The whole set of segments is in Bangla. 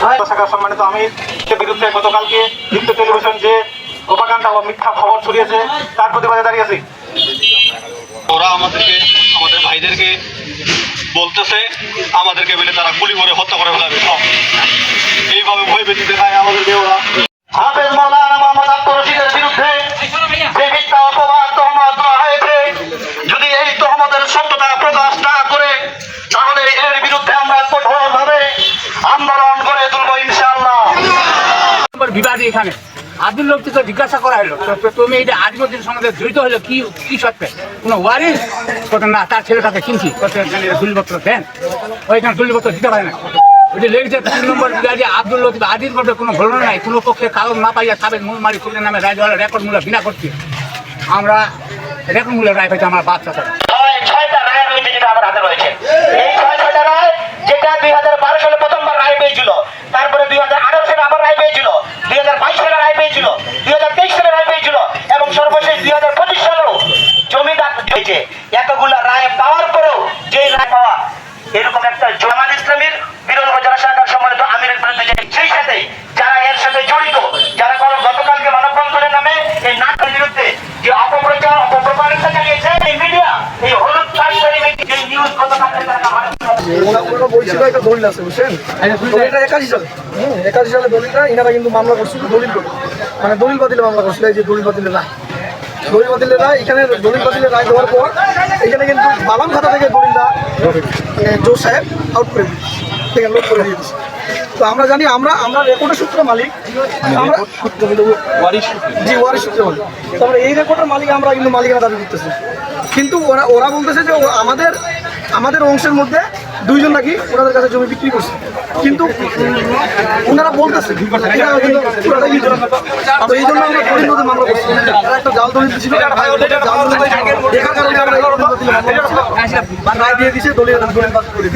শাখার সম্মানিত আমির বিরুদ্ধে গতকালকে দীপ্ত টেলিভিশন যে ও মিথ্যা খবর ছড়িয়েছে তার প্রতিবাদে দাঁড়িয়েছি ওরা আমাদেরকে আমাদের ভাইদেরকে বলতেছে আমাদেরকে বলে তারা গুলি করে হত্যা করে ফেলাবে। এইভাবে ভয় দেখায় আমাদেরকে ওরা হাফেজ মাওলানা মোহাম্মদ আব্দুর রশিদের বিরুদ্ধে যে মিথ্যা অপবাদ তহমত দেওয়া হয়েছে। যদি এই তহমতের সত্যতা প্রকাশ না করে তাহলে এর বিরুদ্ধে আমরা কঠোরভাবে আন্দোলন করে তুলব ইনশাআল্লাহ নম্বর বিবাদী এখানে। আব্দুল লোককে তো জিজ্ঞাসা করা হলো তুমি এটা আজমুদ্দিন সঙ্গে জড়িত হলো কি কি সত্ত্বে কোনো ওয়ারিস কত না, তার ছেলেটাকে কিনছি কত দুলপত্র দেন। ওইখানে দুলপত্র দিতে পারে না। ওইটা লেগেছে তিন নম্বর বিবাদী আব্দুল লতিফ আদির মধ্যে কোনো ঘটনা নাই, কোনো পক্ষে কাগজ না পাইয়া সাবেক মূল মারি খুলে নামে রায় দেওয়ার রেকর্ড মূল্য বিনা করছি। আমরা রেকর্ড মূল্য রায় পাইছি আমার বাচ্চা ছাড়া তারপরে দুই হাজার আঠারো সালে আবার রায় পেয়েছিল। দুই হাজার বাইশ সালে রায় পেয়েছিল। দুই হাজার তেইশ সালে রায় পেয়েছিল। এবং সর্বশেষ দুই হাজার পঁচিশ সালেও জমি দাগ হয়েছে এতগুলা রায় পাওয়ার পরেও যেই রায় পাওয়া এরকম একটা জামাত ইসলামীর বিরোধ উপজেলা শাখার সম্মানিত আমিরের বিরুদ্ধে যে সেই সাথে যারা এর সাথে জড়িত যারা কোনো গতকালকে মানববন্ধনের নামে এই নাটকের বিরুদ্ধে যে অপপ্রচার অপপ্রচারিতা চালিয়েছে এই মিডিয়া এই হলুদ কার্ডধারী ব্যক্তি যে নিউজ গতকালকে তারা আমাদের ওরা একটা দলিল আছে বুঝছেন? দলিলটা একাশি সালে। হুম একাশি সালে দলিলটা ইনারা কিন্তু মামলা করছিল দলিল করে মানে দলিল বাতিলে মামলা করছিল এই যে দলিল বাতিলের রায়। দলিল বাতিলের রায় এখানে দলিল বাতিলের রায় দেওয়ার পর এখানে কিন্তু বালাম খাতা থেকে দলিলটা মানে জোর সাহেব আউট করে দিয়েছে। থেকে লোক করে দিয়ে দিচ্ছে তো আমরা জানি আমরা আমরা রেকর্ডের সূত্র মালিক। আমরা জি ওয়ারিশ সূত্রে মালিক। তো আমরা এই রেকর্ডের মালিক আমরা কিন্তু মালিকানা দাবি করতেছি। কিন্তু ওরা ওরা বলতেছে যে আমাদের আমাদের অংশের মধ্যে দুইজন নাকি ওনাদের কাছে জমি বিক্রি করছে। কিন্তু ওনারা বলতেছে। তো এই জন্য আমরা নদী মামলা করছি। তারা একটা জাল দলিল ছিল দেখার কারণে আমরা এই মামলা দিয়ে দিছে দলিল দলিল বাতিল করে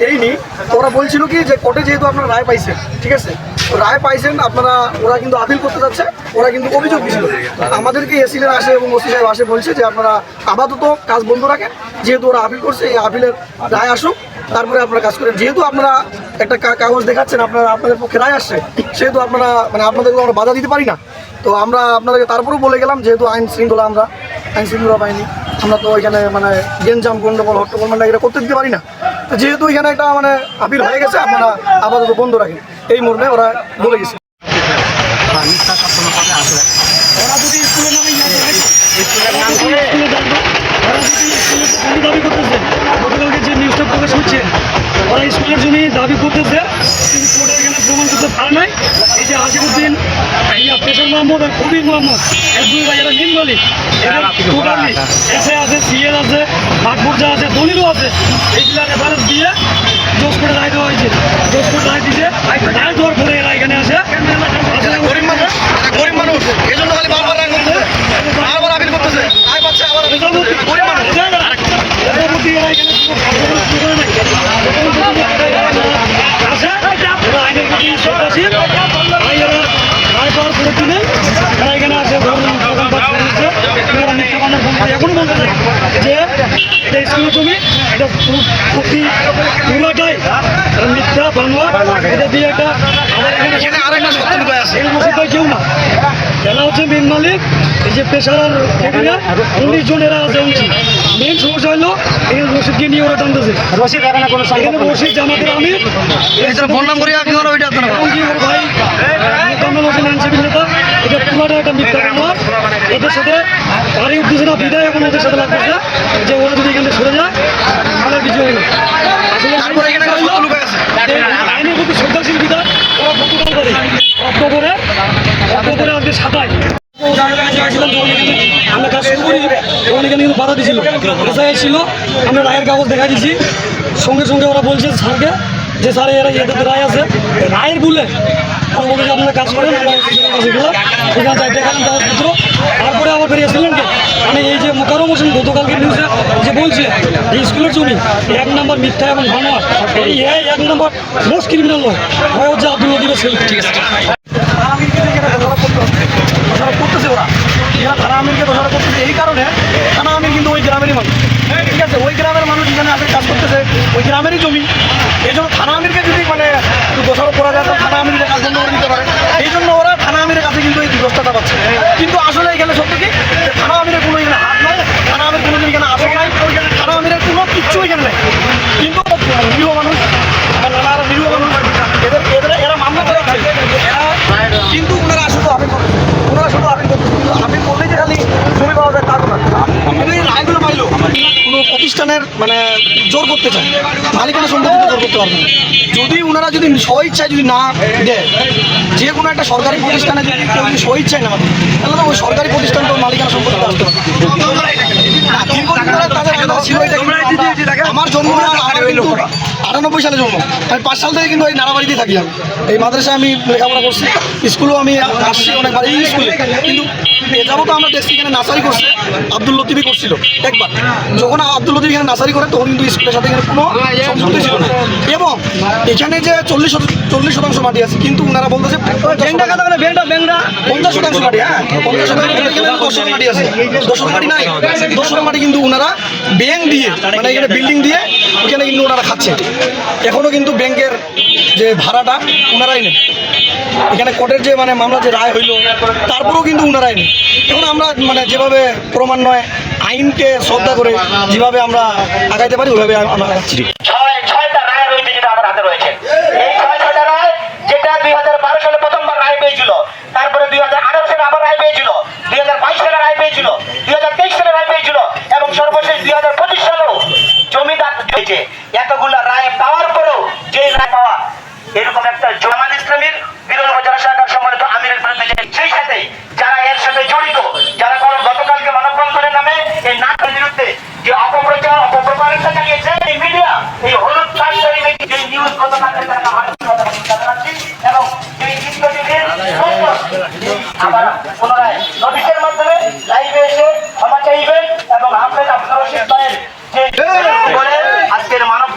দিয়েছে। না, যে কাজ বন্ধ করার বাধা ওরা দেয়নি বলছিল কি যে কোর্টে যেহেতু আপনারা রায় পাইছেন ঠিক আছে? রায় পাইছেন আপনারা ওরা কিন্তু আপিল করতে যাচ্ছে ওরা কিন্তু অভিযোগ দিছিল। আমাদেরকে এসিলের আসে এবং ওসি সাহেব আসে বলছে যে আপনারা আপাতত কাজ বন্ধ রাখেন যেহেতু ওরা আপিল করছে এই আপিলের রায় আসুক তারপরে আপনারা কাজ করেন। যেহেতু আপনারা একটা কাগজ দেখাচ্ছেন আপনারা আপনাদের পক্ষে রায় আসছে সেহেতু আপনারা মানে আপনাদেরকে আমরা বাধা দিতে পারি না। তো আমরা আপনাদেরকে তারপরেও বলে গেলাম যেহেতু আইন শৃঙ্খলা আমরা আইন শৃঙ্খলা বাহিনী আমরা তো ওইখানে মানে গেঞ্জাম গন্ডগোল হট্টগোল মানে এটা করতে দিতে পারি না। তো যেহেতু এখানে একটা মানে আপিল হয়ে গেছে আপনারা আপাতত বন্ধ রাখেন। এই মর্মে ওরা বলে গেছে। ওরা যদি স্কুলের নামে ইয়ে স্কুলের নাম করে দাবি করতেছে যে নিউজটা প্রকাশ হচ্ছে ওরা স্কুলের জমি দাবি করতেছে এখানে প্রমাণ করতে পারে নাই এই যে আসিফুদ্দিন ইয়া পেশার মোহাম্মদ আর কবির দুই ভাই এসে আছে সিএল আছে মাঠপুরজা আছে এইগুলা রেফারেন্স দিয়ে জোস করে রায় দেওয়া হয়েছে জোস করে রায় দিতে রায় দেওয়ার পরে এরা এখানে আসে আসলে গরিব মানুষ গরিব মানুষ এই জন্য খালি বারবার রায় করতেছে বারবার আপিল করতেছে রায় পাচ্ছে আবার গরিব মানুষ এর প্রতি এরা এখানে কোনো কার্যকর শুরু করে নাই। আসে, এরা আইনের প্রতি শ্রদ্ধাশীল। তাই এরা রায় পাওয়ার পরে দিনে এরা এখানে আসে ধর্ম দোকানপাট করেছে। এরা মিথ্যা বানার ভঙ্গি এখনও বলতেছে যে এটা স্কুলের জমি এটা পু- প্রতি পুরোটাই এটা মিথ্যা বানোয়া এটা দিয়ে একটা আবার এখানে আরেকটা সত্য উপায় আছে এই রসিদ ভাই কেউ না এরা হচ্ছে মেন মালিক এই যে পেশার উনিশ জন এরা আছে উঁচি মেন সমস্যা হলো এই রসিদকে নিয়ে ওরা টানতেছে। এখানে কোনো এখানে রসিদ জামাতের আমি। ওরা ওইটা ভাই হোসেন নেতা এটা পুরোটা একটা মিথ্যা ওদের সাথে পারি উঠতেছে না বিদায় এখন ওদের সাথে লাগতেছে যে ওরা যদি এখান থেকে সরে যায় তাহলে কিছু হয় না। আসলে আইনের প্রতি শ্রদ্ধাশীল বিধান ওরা গতকাল করে। অক্টোবরে অক্টোবরে আজকে সাতাই আমরা কাজ শুরু করি এখানে কিন্তু বাধা দিয়েছিল এসআই ছিল আমরা রায়ের কাগজ দেখা দিয়েছি সঙ্গে সঙ্গে ওরা বলছে স্যারকে যে স্যার এরা এটাতে রায় আছে রায়ের বলে বলছি আপনারা কাজ করেন সেখানে যাই দেখালাম কাগজপত্র তারপরে আবার বেরিয়েছিলেন মানে এই যে মোকারম হোসেন গতকালকে নিউজে যে বলছে এই স্কুলের জমি এক নম্বর মিথ্যা এবং ভানোয়া এই এক নম্বর মোস্ট ক্রিমিনাল হয় হচ্ছে আব্দুল লতিফের ছেলে ঠিক আছে দোষারোপ করতেছে ওরা। এরা থানা আমিনকে দোষারোপ করতেছে। এই কারণে থানা আমিন কিন্তু ওই গ্রামেরই মানুষ। ঠিক আছে? ওই গ্রামের মানুষ যেখানে আসলে কাজ করতেছে, ওই গ্রামেরই জমি। এই জন্য থানা আমিরকে যদি মানে দোষারোপ করা যায়, তো থানা আমিরকে কাজ বন্ধ করে দিতে পারে। এই জন্য ওরা থানা আমিরের কাছে কিন্তু এই দুরবস্থাটা পাচ্ছে। কিন্তু আসলে এখানে সত্যি কি? প্রতিষ্ঠানের মানে জোর করতে চায়। মালিকানা সম্পর্কিত জোর করতে পারবে যদি ওনারা যদি স্বইচ্ছায় যদি না দেয়, যে কোনো একটা সরকারি প্রতিষ্ঠানে যদি কেউ যদি স্বইচ্ছায় না দেয়, তাহলে তো ওই সরকারি প্রতিষ্ঠানটা মালিকানা সম্পর্কিত আসতে পারবে আমার জন্ম আটানব্বই সালে জন্ম। আমি পাঁচ সাল থেকে কিন্তু এই নাড়াবাড়িতেই থাকি আমি। এই মাদ্রাসায় আমি লেখাপড়া করছি। স্কুলেও আমি আসছি অনেকবার। এই স্কুলে। কিন্তু যাব তো আমরা দেখছি এখানে নার্সারি করছে। আব্দুল লতিফি করছিল একবার। যখন আব্দুল লতিফ এখানে নার্সারি করে তখন কিন্তু স্কুলের সাথে এখানে কোনো সম্পর্ক ছিল না। এবং এখানে যে চল্লিশ চল্লিশ শতাংশ মাটি আছে কিন্তু ওনারা বলতেছে পঞ্চাশ শতাংশ মাটি হ্যাঁ। পঞ্চাশ শতাংশ মাটি আছে। দশ মাটি নাই। দশ মাটি কিন্তু ওনারা ব্যাংক দিয়ে মানে এখানে বিল্ডিং দিয়ে ওখানে কিন্তু ওনারা খাচ্ছে। এখনও কিন্তু ব্যাংকের যে ভাড়াটা ওনারাই নেন এখানে কোর্টের যে মানে মামলা যে রায় হইল, তারপরেও কিন্তু ওনারাই নেন এখন আমরা মানে যেভাবে প্রমাণ নয়, আইনকে শ্রদ্ধা করে যেভাবে আমরা আগাইতে পারি, ওইভাবে আমরা তারপরে দুই হাজার আঠারো সালে আবার রায় পেয়েছিল, দুই হাজার বাইশ সালে রায় পেয়েছিল, দুই মানুষের মানব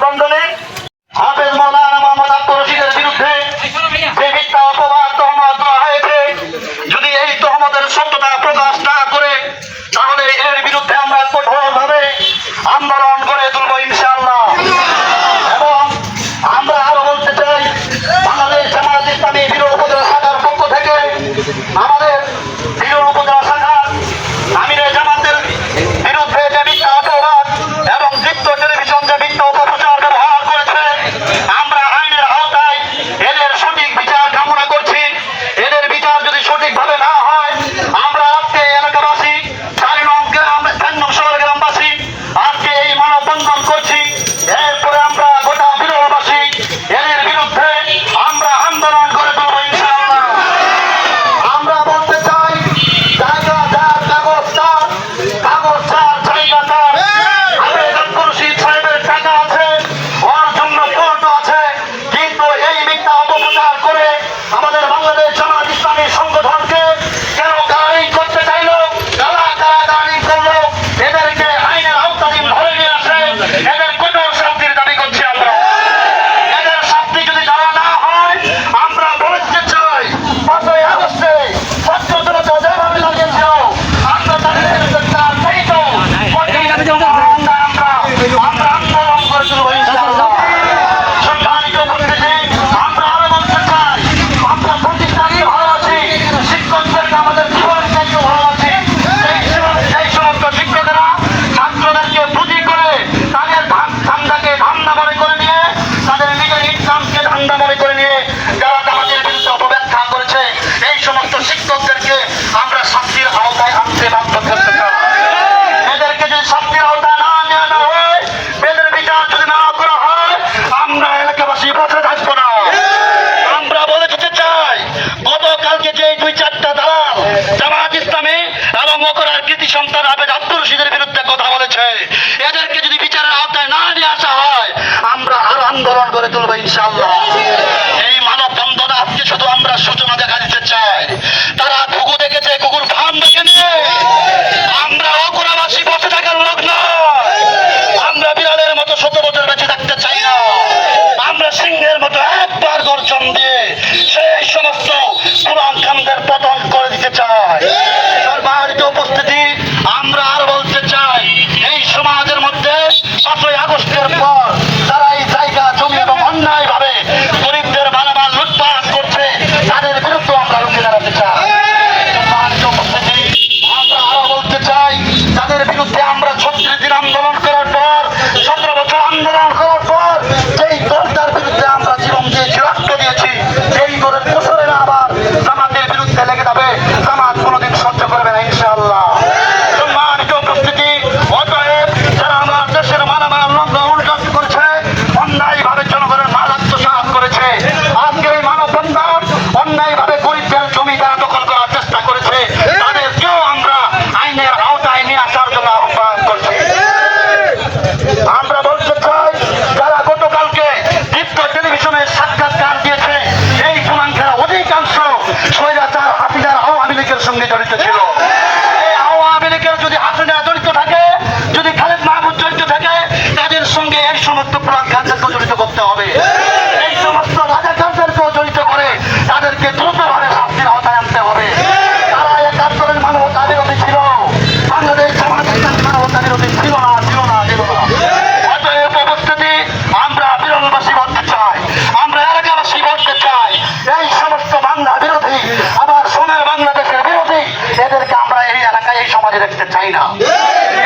চাই না।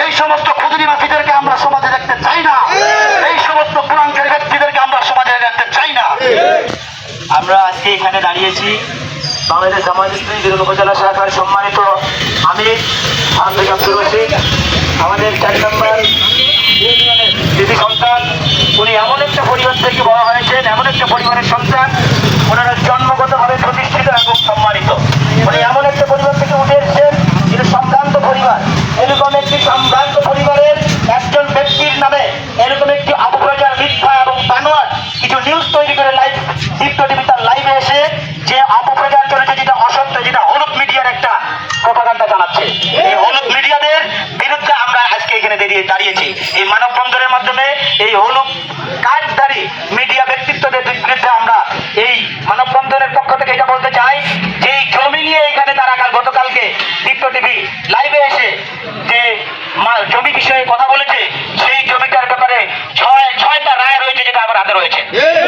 এই সমস্ত খুদরি মাফিদেরকে আমরা সমাজে দেখতে চাই না। এই সমস্ত কুলাঙ্কের ব্যক্তিদেরকে আমরা সমাজে দেখতে চাই না। আমরা আজকে এখানে দাঁড়িয়েছি। বাংলাদেশ জামাত ইসলামী বিরোধী উপজেলা শাখার সম্মানিত আমি আমাদের চার নম্বর দিদি সন্তান। উনি এমন একটা পরিবার থেকে বড় হয়েছেন, এমন একটা পরিবারের সন্তান। ওনারা জন্মগতভাবে প্রতিষ্ঠিত এবং সম্মানিত। উনি এমন একটা পরিবার থেকে উঠে এসেছেন যিনি সম্ভ্রান্ত পরিবার এরকম একটি সম্ভ্রান্ত পরিবারের একজন ব্যক্তির নামে এরকম একটি অপপ্রচার, মিথ্যা এবং বানোয়ার কিছু নিউজ তৈরি করে লাইভ দীপ্ত টিভি তার লাইভে এসে যে অপপ্রচার চলেছে, যেটা অসত্য, যেটা হলুদ মিডিয়ার একটা প্রপাগান্ডা জানাচ্ছে। এই হলুদ মিডিয়াদের বিরুদ্ধে আমরা আজকে এখানে দাঁড়িয়ে দাঁড়িয়েছি। এই মানববন্ধনের মাধ্যমে এই হলুদ কার্ডধারী মিডিয়া কথা বলেছে সেই জমিটার ব্যাপারে ছয় ছয়টা রায় রয়েছে যেটা আমার হাতে রয়েছে।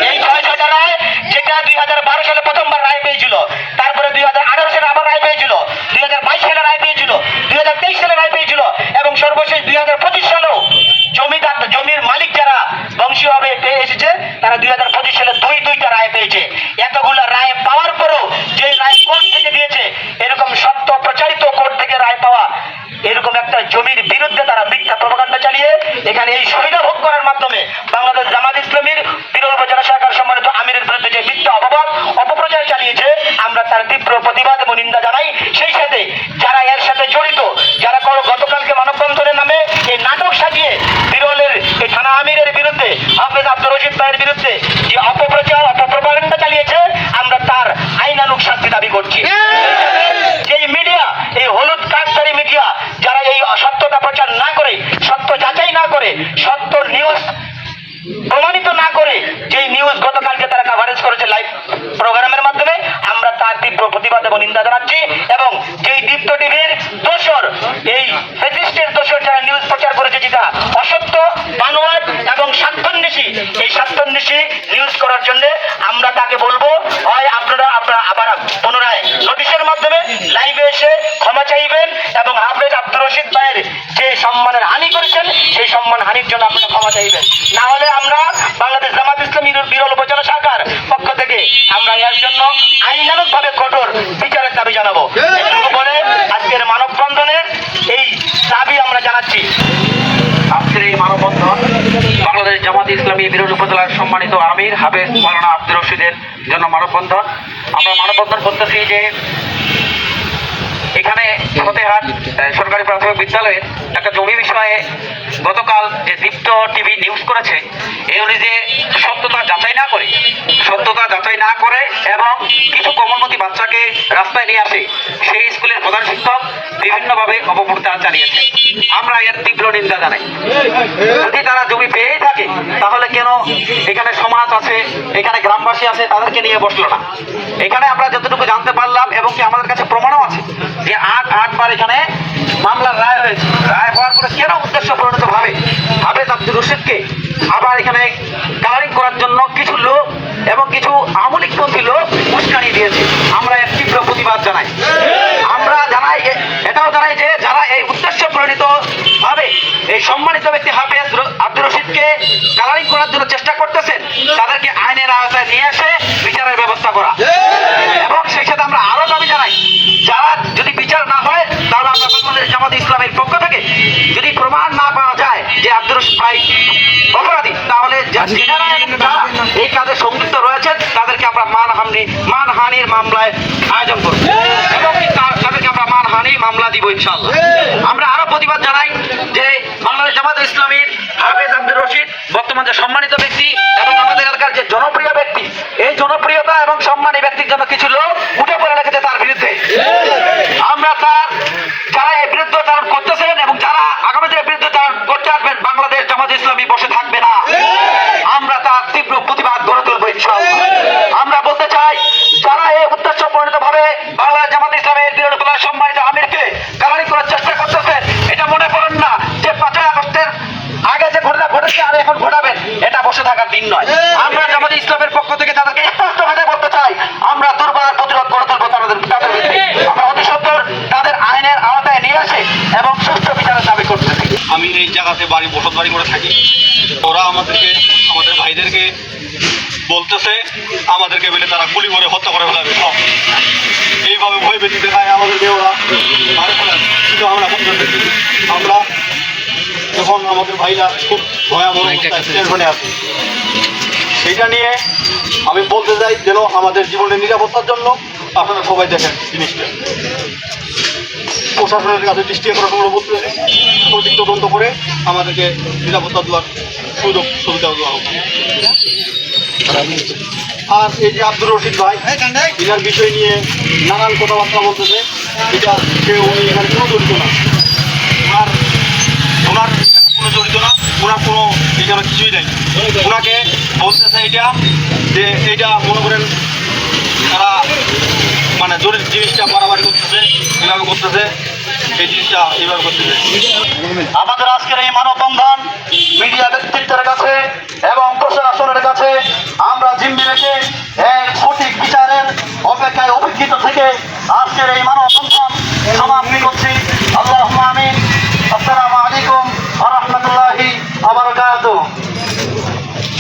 এই ছয় ছয়টা রায় যেটা দুই হাজার বারো সালে প্রথমবার রায় পেয়েছিল তারপরে দুই হাজার আঠারো সালে আবার রায় পেয়েছিল দুই হাজার বাইশ সালে রায় পেয়েছিল দুই হাজার তেইশ সালে রায় পেয়েছিল এবং সর্বশেষ দুই হাজার পঁচিশ সালেও জমিদার জমির মালিক যারা বংশীয়ভাবে পেয়ে এসেছে তারা দুই হাজার পঁচিশ সালে দুই দুইটা রায় পেয়েছে। এতগুলো রায় পাওয়ার পরেও যে রায় কোর্ট থেকে দিয়েছে এরকম সত্য প্রচারিত কোর্ট থেকে রায় পাওয়া এরকম একটা জমির বিরুদ্ধে চালিয়ে এখানে এই সুবিধা ভোগ করার মাধ্যমে বাংলাদেশ জামাত ইসলামীর বিরল উপজেলা শাখার সম্মানিত আমিরের বিরুদ্ধে যে মিথ্যা অপবাদ, অপপ্রচার চালিয়েছে, আমরা তার তীব্র প্রতিবাদ এবং নিন্দা জানাই। সেই সাথে যারা সম্মানের হানি করেছেন, সেই সম্মান হানির জন্য আপনারা ক্ষমা চাইবেন। না হলে আমরা বাংলাদেশ জামাত ইসলামী বিরল উপজেলা শাখার পক্ষ থেকে আমরা এর জন্য আইনানুক ভাবে কঠোর বিচারের দাবি জানাব। বলে আজকের মানববন্ধনে এই দাবি আমরা জানাচ্ছি। আজকের এই মানববন্ধন বাংলাদেশ জামাত ইসলামী বিরোধী উপজেলার সম্মানিত আমির হাফেজ মাওলানা আব্দুর রশিদের জন্য মানববন্ধন। আমরা মানববন্ধন করতেছি যে এখানে ফতেহাট সরকারি প্রাথমিক বিদ্যালয়ে একটা জমি বিষয়ে গতকাল যে দীপ্ত টিভি নিউজ করেছে, এই অনুযায়ী সত্যতা যাচাই না করে, সত্যতা যাচাই না করে এবং কিছু কমলমতি বাচ্চাকে রাস্তায় নিয়ে আসে, সেই স্কুলের প্রধান শিক্ষক বিভিন্নভাবে অপপ্রচার চালিয়েছে আমরা এর তীব্র নিন্দা জানাই। যদি তারা জমি পেয়েই থাকে, তাহলে কেন এখানে সমাজ আছে, এখানে গ্রামবাসী আছে, তাদেরকে নিয়ে বসল না? এখানে আমরা যতটুকু জানতে পারলাম এবং কি আমাদের কাছে প্রমাণও আছে, যে আট আটবার এখানে মামলার রায় হয়েছে। রায় হওয়ার পরে কেন উদ্দেশ্য পরিণত ভাবে। হাফেজ আব্দুল রশিদকে আবার এখানে কালারিং করার জন্য কিছু লোক এবং কিছু আমলিকপন্থী লোক উস্কানি দিয়েছে। আমরা এর তীব্র প্রতিবাদ জানাই। আমরা জানাই এটাও জানাই যে যারা এই উদ্দেশ্য প্রণীত ভাবে এই সম্মানিত ব্যক্তি হাফেজ আব্দুর রশিদকে কালারিং করার জন্য চেষ্টা করতেছেন, তাদেরকে আইনের আওতায় নিয়ে এসে বিচারের ব্যবস্থা করা। এবং সেই সাথে আমরা আরও দাবি জানাই, যারা যদি বিচার না হয়, তাহলে আমরা বাংলাদেশ জামাত ইসলামের পক্ষ থেকে যদি অপরাধী। তাহলে যারা এই কাজে সংযুক্ত রয়েছেন তাদেরকে আমরা মানহানি মানহানির মামলায় আয়োজন করব। এবং তাদেরকে আমরা মানহানি মামলা দিব ইনশাআল্লাহ। আমরা আরও প্রতিবাদ জানাই যে বাংলাদেশ জামাত ইসলামীর হাফেজ আব্দুর রশিদ বর্তমান যে সম্মানিত ব্যক্তি এবং আমাদের এলাকার যে জনপ্রিয় ব্যক্তি এই জনপ্রিয়তা এবং সম্মানী ব্যক্তির জন্য কিছু পরিণত ভাবে বাংলাদেশ জামাত ইসলামের দলের সম্মানিত আমিরকে কালারি করার চেষ্টা করতেছেন। এটা মনে করেন না যে পাঁচই আগস্টের আগে যে ঘটনা ঘটেছে আর এখন ঘটাবেন, এটা বসে থাকার দিন নয়। আমরা জামাত ইসলামের পক্ষ থেকে তাদেরকে স্পষ্ট ভাবে বলতে চাই, আমরা দুর্বার প্রতিরোধ গড়ে তুলবো তাদের আমরা অতি সত্তর তাদের আইনের আওতায় নিয়ে আসে এবং আমি এই জায়গাতে বাড়ি বসত বাড়ি করে থাকি। ওরা আমাদেরকে, আমাদের ভাইদেরকে বলতেছে আমাদেরকে বলে তারা গুলি করে হত্যা করে ফেলাবে। এইভাবে ভয় ভীতি দেখায় আমাদেরকে ওরা কিন্তু আমরা আমরা এখন আমাদের ভাইরা খুব ভয়াবহ টেনশনে আছে সেইটা নিয়ে আমি বলতে চাই যেন আমাদের জীবনের নিরাপত্তার জন্য আপনারা সবাই দেখেন জিনিসটা। প্রশাসনের কাছে দৃষ্টি আকর্ষণ করে বলতেছি সঠিক তদন্ত করে আমাদেরকে নিরাপত্তা দেওয়ার সুযোগ সুবিধা দেওয়া হোক। আর এই যে আব্দুর রশিদ ভাই এনার বিষয় নিয়ে নানান কথাবার্তা বলতেছে। এটা সে উনি এখানে কোনো জড়িত না। আর ওনার কোনো জড়িত না। ওনার কোনো এখানে কিছুই নেই। ওনাকে বলতেছে এটা যে এইটা মনে করেন তারা মানে জোরের জিনিসটা মারামারি করতেছে এভাবে করতেছে এই জিনিসটা এইভাবে করতেছে। আমাদের আজকের এই মানববন্ধন মিডিয়া ব্যক্তিত্বের কাছে এবং সরকারের কাছে আমরা জিম্মি রেখে এক সঠিক বিচারের অপেক্ষায় অপেক্ষিত থেকে আজকের এই মানব বন্ধন সমাপ্তি করছি। আল্লাহ আমিন। আসসালামু আলাইকুম আ রহমতুল্লাহি আবরকাত